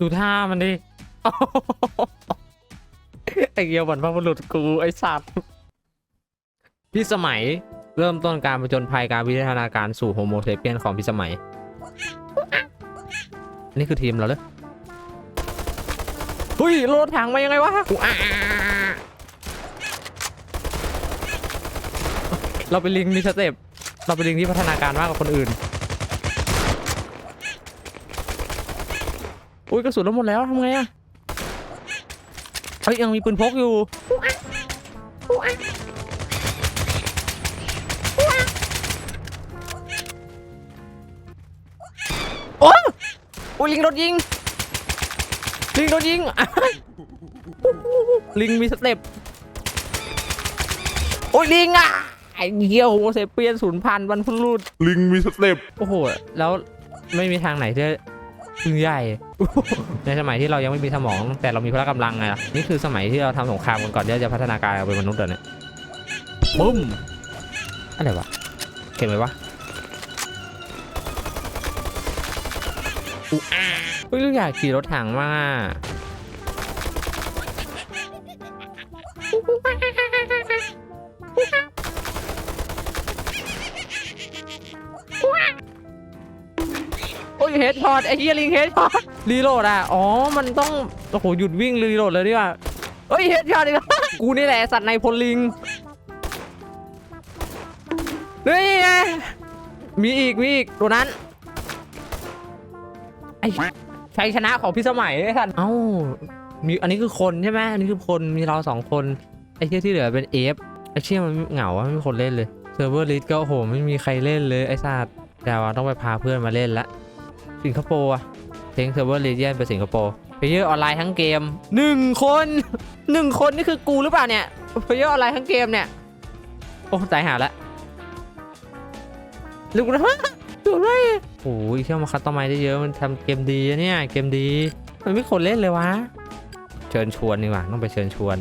ดูท่ามันดิไอเกียวบรรพบุรุษกูไอสัตว์พี่สมัยเริ่มต้นการผจญภัยการวิวัฒนาการสู่โฮโมเซเปียนของพี่สมัย อันนี้คือทีมเราเลยเฮ้ยรถถังมายังไงวะเราเป็นลิงมีสเต็ปเราเป็นลิงที่พัฒนาการมากกว่าคนอื่น อุ้ยกระสุนเราหมดแล้วทำไงอะเฮ้ยยังมีปืนพกอยู่โอ้ยโอ้ยลิงโดนยิง ลิงโดนยิงอะลิงมีสเต็ปโอ้ยลิงอะไอ้เหี้ยโฮโมเซเปียนศูนย์พันวันพุรุษลิงมีสเต็ปโอ้โห แล้วไม่มีทางไหนที่ จะยิงใหญ่ในสมัยที่เรายังไม่มีสมอง แต่เรามีพละกำลังไงล่ะนี่คือสมัยที่เราทำสงครามกันก่อนที่เราจะพัฒนาการเป็นมนุษย์เดี๋ยวนี้ปุ้มอะไรวะเข็นไหมวะอุ๊อ้าเฮ้ยเราอยากขี่รถถังมาก เฮดช็อตไอ้เฮียลิงเฮดช็อตรีโหลดอะอ๋อมันต้องโอ้โหหยุดวิ่งรีโหลดเลยดีกว่าเฮ้ยเฮดช็อตอีกแล้วกูนี่แหละสัตว์ในพลลิงนี่ไงมีอีกมีอีกตัวนั้นไอ้ชัยชนะของพี่สมัยไอ้ท่านเอ้ามีอันนี้คือคนใช่ไหมอันนี้คือคนมีเราสองคนไอ้เชี่ยที่เหลือเป็นเอฟไอ้เชี่ยมันเหงาไม่มีคนเล่นเลยเซิร์ฟเวอร์ลิสก็โอ้โหไม่มีใครเล่นเลยไอ้สัตว์แต่ว่าต้องไปพาเพื่อนมาเล่นละ สิงคโปร์อะเทงเซิร์ฟเวอร์ลีเจียนไปสิงคโปร์เพเยอร์ออนไลน์ทั้งเกมหนึ่งคนหนึ่งคนนี่คือกูหรือเปล่าเนี่ยเพเยอร์ออนไลน์ทั้งเกมเนี่ย โอ้ตายหาละลูกนะดูเลยโอ้ยเที่ยวมาคัดต้นไม้ได้เยอะมันทำเกมดีเนี่ยเกมดี มันไม่คนเล่นเลยวะ เชิญชวนดีกว่าต้องไปเชิญชวน